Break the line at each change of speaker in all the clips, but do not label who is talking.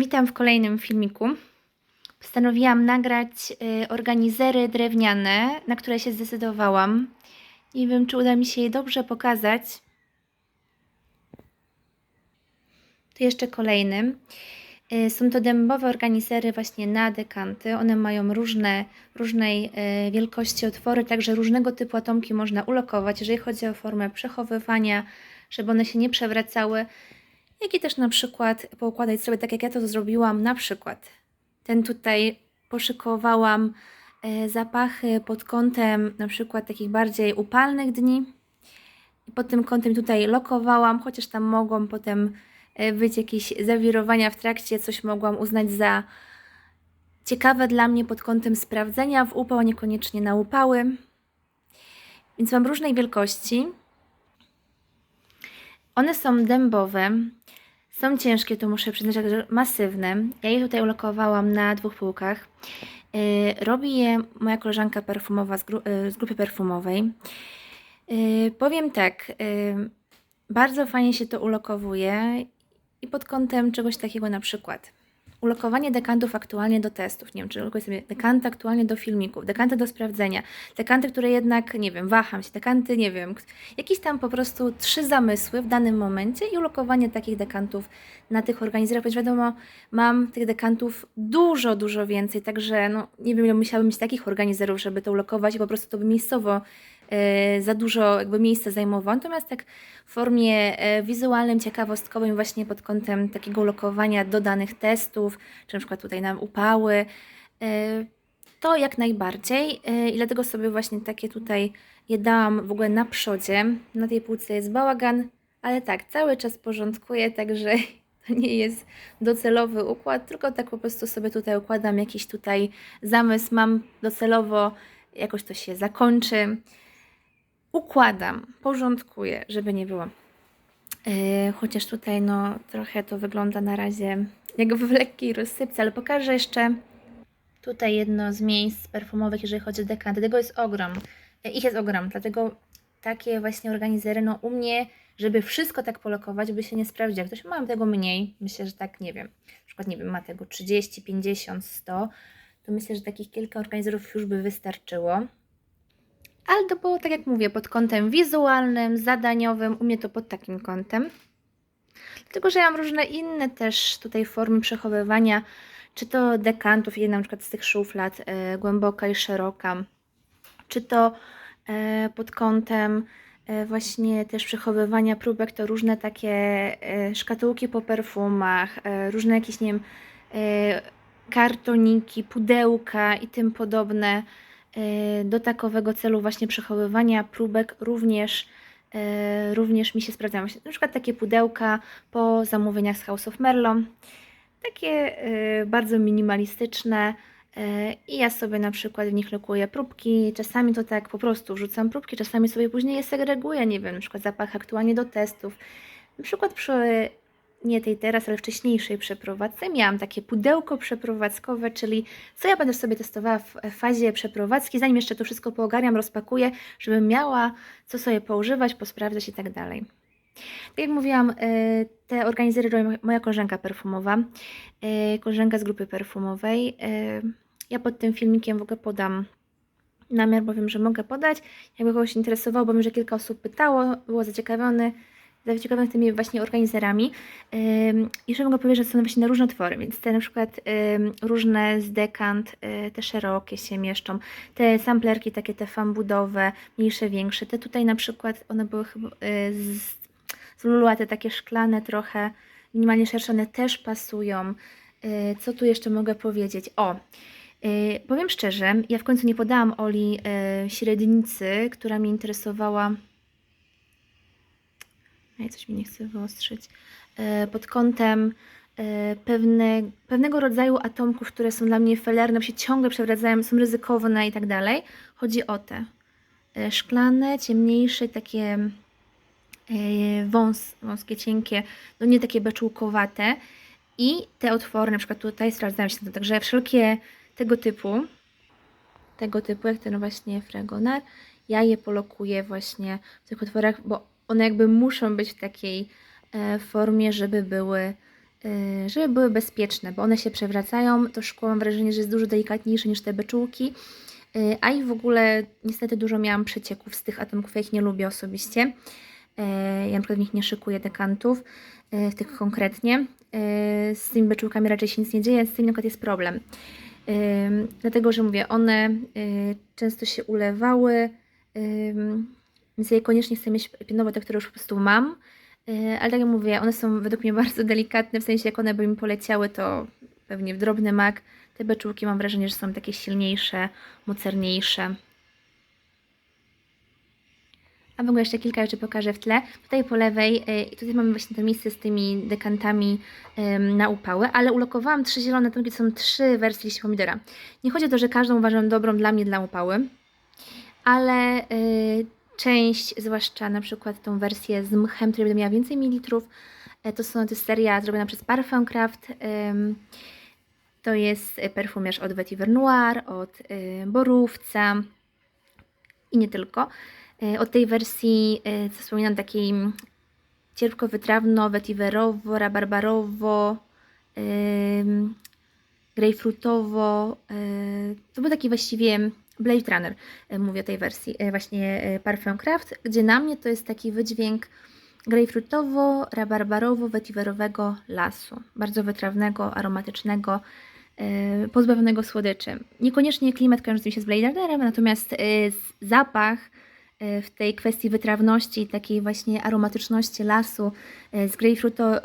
Witam w kolejnym filmiku. Postanowiłam nagrać y, organizery drewniane, na które się zdecydowałam. Nie wiem, czy uda mi się je dobrze pokazać. Tu jeszcze kolejny. Y, Są to dębowe organizery właśnie na dekanty. One mają różne, różnej y, wielkości otwory, także różnego typu atomki można ulokować, jeżeli chodzi o formę przechowywania, żeby one się nie przewracały jak i też na przykład poukładać sobie tak, jak ja to zrobiłam. Na przykład ten tutaj poszykowałam e, zapachy pod kątem na przykład takich bardziej upalnych dni. Pod tym kątem tutaj lokowałam, chociaż tam mogłam potem e, być jakieś zawirowania w trakcie, coś mogłam uznać za ciekawe dla mnie pod kątem sprawdzenia w upał, niekoniecznie na upały. Więc mam różnej wielkości. One są dębowe, są ciężkie, to muszę przyznać, że masywne. Ja je tutaj ulokowałam na dwóch półkach. Yy, robi je moja koleżanka perfumowa z, gru- yy, z grupy perfumowej. Yy, powiem tak, bardzo fajnie się to ulokowuje i pod kątem czegoś takiego na przykład. Ulokowanie dekantów aktualnie do testów. Nie wiem, czy ulokuję sobie dekanty aktualnie do filmików, dekanty do sprawdzenia, dekanty, które jednak, nie wiem, waham się, dekanty, nie wiem, jakieś tam po prostu trzy zamysły w danym momencie i ulokowanie takich dekantów na tych organizerach, ponieważ wiadomo, mam tych dekantów dużo, dużo więcej, także no, nie wiem, ile musiałabym mieć takich organizerów, żeby to ulokować i po prostu to by miejscowo za dużo jakby miejsca zajmowało. Natomiast tak w formie e, wizualnym, ciekawostkowym właśnie pod kątem takiego ulokowania do danych testów, czy na przykład tutaj nam upały, e, to jak najbardziej e, i dlatego sobie właśnie takie tutaj je dałam w ogóle na przodzie. Na tej półce jest bałagan, ale tak, cały czas porządkuję, także to nie jest docelowy układ, tylko tak po prostu sobie tutaj układam jakiś tutaj zamysł, mam docelowo, jakoś to się zakończy. Układam, porządkuję, żeby nie było. Yy, chociaż tutaj no trochę to wygląda na razie jak w lekkiej rozsypce, ale pokażę jeszcze tutaj jedno z miejsc perfumowych, jeżeli chodzi o dekanty. Tego jest ogrom. Yy, Ich jest ogrom, dlatego takie właśnie organizery, no u mnie, żeby wszystko tak polokować, by się nie sprawdziło. Ktoś ma tego mniej, myślę, że tak, nie wiem, na przykład, nie wiem, ma tego 30, 50, 100, to myślę, że takich kilka organizerów już by wystarczyło. Było, tak jak mówię, pod kątem wizualnym, zadaniowym, u mnie to pod takim kątem. Dlatego, że ja mam różne inne też tutaj formy przechowywania, czy to dekantów, jedna na przykład z tych szuflad, e, głęboka i szeroka, czy to e, pod kątem e, właśnie też przechowywania próbek, to różne takie szkatułki po perfumach, różne jakieś, nie wiem, kartoniki, pudełka i tym podobne do takowego celu właśnie przechowywania próbek również, e, również mi się sprawdzają. Na przykład takie pudełka po zamówieniach z House of Merlon. Takie e, bardzo minimalistyczne e, i ja sobie na przykład w nich lokuję próbki. Czasami to tak po prostu wrzucam próbki, czasami sobie później je segreguję, nie wiem, na przykład zapach aktualnie do testów. Na przykład przy nie tej teraz, ale wcześniejszej przeprowadzce miałam takie pudełko przeprowadzkowe, czyli co ja będę sobie testowała w fazie przeprowadzki, zanim jeszcze to wszystko poogarniam, rozpakuję, żebym miała co sobie poużywać, posprawdzać i tak dalej. Tak jak mówiłam, y, te organizery robi moja koleżanka perfumowa, y, koleżanka z grupy perfumowej. Ja pod tym filmikiem w ogóle podam namiar, bo wiem, że mogę podać. Jakby kogoś interesowało, bo wiem, że kilka osób pytało, było zaciekawione, zaciekawione tymi właśnie organizerami. Ym, Jeszcze mogę powiedzieć, że są właśnie na różne twory, więc te na przykład różne z dekant, y, te szerokie się mieszczą, te samplerki takie te fambudowe, mniejsze, większe, te tutaj na przykład, one były chyba y, z, z Lulua, te takie szklane trochę, minimalnie szersze, one też pasują. Y, Co tu jeszcze mogę powiedzieć? O, powiem szczerze, ja w końcu nie podałam Oli średnicy, która mnie interesowała. Ej, coś mi nie chce wyostrzyć. E, Pod kątem e, pewne, pewnego rodzaju atomków, które są dla mnie felerne, się ciągle przewracają, są ryzykowne i tak dalej. Chodzi o te e, szklane, ciemniejsze, takie wąs, wąskie, cienkie, no nie takie beczułkowate. I te otwory, na przykład tutaj sprawdzają się to, także wszelkie tego typu, tego typu, jak ten właśnie Fragonar, ja je polokuję właśnie w tych otworach, bo one jakby muszą być w takiej e, formie, żeby były y, żeby były bezpieczne, bo one się przewracają. To szkło mam wrażenie, że jest dużo delikatniejsze niż te beczułki. Y, A i w ogóle niestety dużo miałam przecieków z tych atomków, ja ich nie lubię osobiście. Ja na przykład w nich nie szykuję dekantów, w tych konkretnie. Z tymi beczułkami raczej się nic nie dzieje, z tymi na przykład jest problem. Dlatego, że mówię, one często się ulewały, więc ja je koniecznie chcę mieć pionowo te, które już po prostu mam. Y, ale tak jak mówię, one są według mnie bardzo delikatne, w sensie jak one by mi poleciały, to pewnie w drobny mak. Te beczułki mam wrażenie, że są takie silniejsze, mocerniejsze. A w ogóle jeszcze kilka rzeczy pokażę w tle. Tutaj po lewej, y, i tutaj mamy właśnie to miejsce z tymi dekantami na upały, ale ulokowałam trzy zielone tonki, to są trzy wersje liści pomidora. Nie chodzi o to, że każdą uważam dobrą dla mnie dla upały, ale y, część, zwłaszcza na przykład tą wersję z mchem, która będę miała więcej mililitrów, y, to są to jest seria zrobiona przez Parfum Craft. to jest perfumierz od Vetiver Noir, od y, Borówca i nie tylko. Y, Od tej wersji, co wspominam, takiej cierpko-wytrawno, vetiverowo, rabarbarowo, grejpfrutowo. To był taki właściwie Blade Runner, y, mówię o tej wersji, y, właśnie y, Parfum Craft, gdzie na mnie to jest taki wydźwięk grejpfrutowo, rabarbarowo, vetiverowego lasu. Bardzo wytrawnego, aromatycznego, pozbawionego słodyczy. Niekoniecznie klimat kojarzy mi się z Blade Runnerem, natomiast zapach w tej kwestii wytrawności, takiej właśnie aromatyczności lasu z grejpfruto,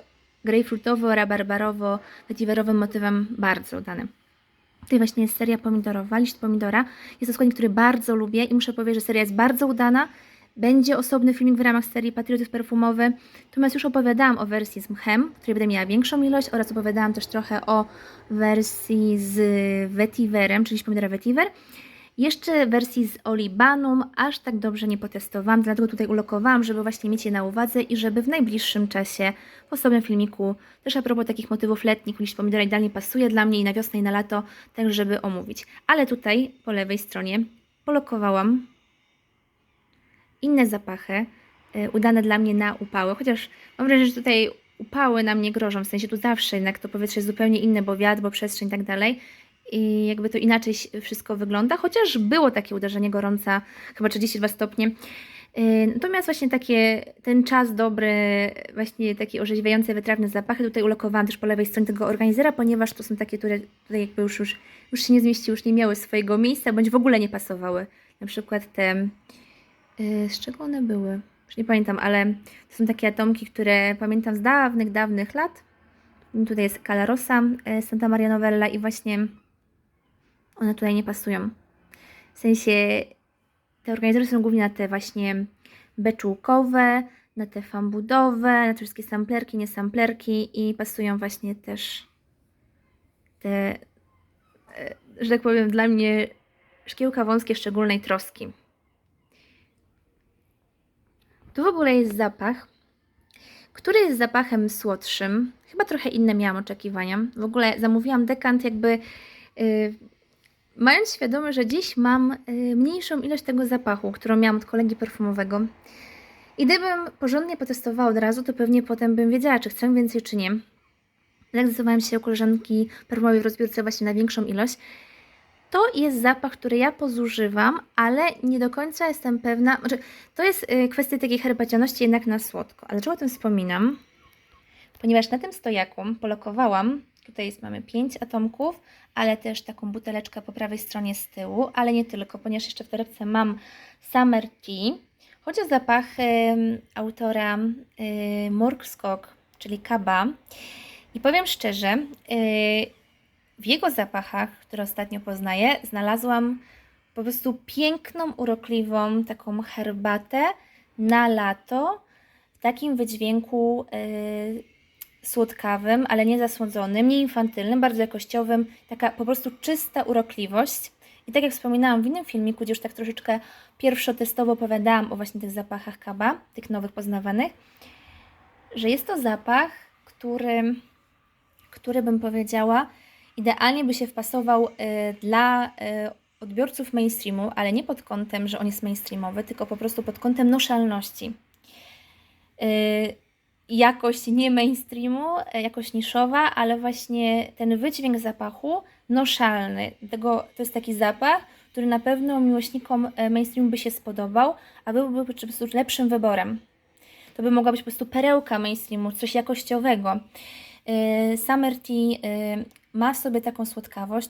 grejpfrutowo-rabarbarowo-vetiverowym motywem bardzo udany. Tutaj właśnie jest seria pomidorowa, liść pomidora. Jest to składnik, który bardzo lubię i muszę powiedzieć, że seria jest bardzo udana. Będzie osobny filmik w ramach serii Patriotyzm Perfumowy. Natomiast już opowiadałam o wersji z mchem, której będę miała większą ilość oraz opowiadałam też trochę o wersji z vetiverem, czyli pomidora vetiver. Jeszcze wersji z Olibanum aż tak dobrze nie potestowałam, dlatego tutaj ulokowałam, żeby właśnie mieć je na uwadze i żeby w najbliższym czasie w osobnym filmiku, też a propos takich motywów letnich, liść pomidora idealnie pasuje dla mnie i na wiosnę i na lato, tak żeby omówić. Ale tutaj po lewej stronie polokowałam inne zapachy, y, udane dla mnie na upały, chociaż mam wrażenie, że tutaj upały na mnie grożą, w sensie tu zawsze jednak to powietrze jest zupełnie inne, bo wiatr, bo przestrzeń i tak dalej. I jakby to inaczej wszystko wygląda, chociaż było takie uderzenie gorąca, chyba 32 stopnie. Yy, Natomiast właśnie takie, ten czas dobry, właśnie takie orzeźwiające, wytrawne zapachy, tutaj ulokowałam też po lewej stronie tego organizera, ponieważ to są takie, które tutaj jakby już, już, już się nie zmieściły, już nie miały swojego miejsca, bądź w ogóle nie pasowały. Na przykład te, yy, z czego one były? Już nie pamiętam, ale to są takie atomki, które pamiętam z dawnych, dawnych lat. Tutaj jest Calarosa, yy, Santa Maria Novella i właśnie one tutaj nie pasują. W sensie te organizatory są głównie na te właśnie beczułkowe, na te fambudowe, na te wszystkie samplerki, niesamplerki i pasują właśnie też te, e, że tak powiem, dla mnie szkiełka wąskie szczególnej troski. Tu w ogóle jest zapach, który jest zapachem słodszym. Chyba trochę inne miałam oczekiwania. W ogóle zamówiłam dekant jakby yy, mając świadomość, że dziś mam y, mniejszą ilość tego zapachu, którą miałam od kolegi perfumowego. I gdybym porządnie potestowała od razu, to pewnie potem bym wiedziała, czy chcę więcej, czy nie. Tak zdecydowałam się u koleżanki perfumowej w rozbiórce właśnie na większą ilość. To jest zapach, który ja pozużywam, ale nie do końca jestem pewna. Znaczy, to jest y, kwestia takiej herbacianości jednak na słodko. Ale dlaczego o tym wspominam? Ponieważ na tym stojaku polokowałam, tutaj jest, mamy 5 atomków, ale też taką buteleczkę po prawej stronie z tyłu, ale nie tylko, ponieważ jeszcze w torebce mam Summer Tea. Chodzi o zapach em, autora y, czyli Kaba. I powiem szczerze, y, w jego zapachach, które ostatnio poznaję, znalazłam po prostu piękną, urokliwą taką herbatę na lato w takim wydźwięku y, słodkawym, ale nie zasłodzonym, nie infantylnym, bardzo jakościowym, taka po prostu czysta urokliwość. I tak jak wspominałam w innym filmiku, gdzie już tak troszeczkę pierwszotestowo opowiadałam o właśnie tych zapachach kaba, tych nowych poznawanych, że jest to zapach, który, który bym powiedziała, idealnie by się wpasował y, dla y, odbiorców mainstreamu, ale nie pod kątem, że on jest mainstreamowy, tylko po prostu pod kątem noszalności. Y, jakość nie mainstreamu, e, jakość niszowa, ale właśnie ten wydźwięk zapachu noszalny. Tego, to jest taki zapach, który na pewno miłośnikom e, mainstreamu by się spodobał, a byłby po prostu lepszym wyborem. To by mogła być po prostu perełka mainstreamu, coś jakościowego. Yy, Summer Tea ma w sobie taką słodkawość,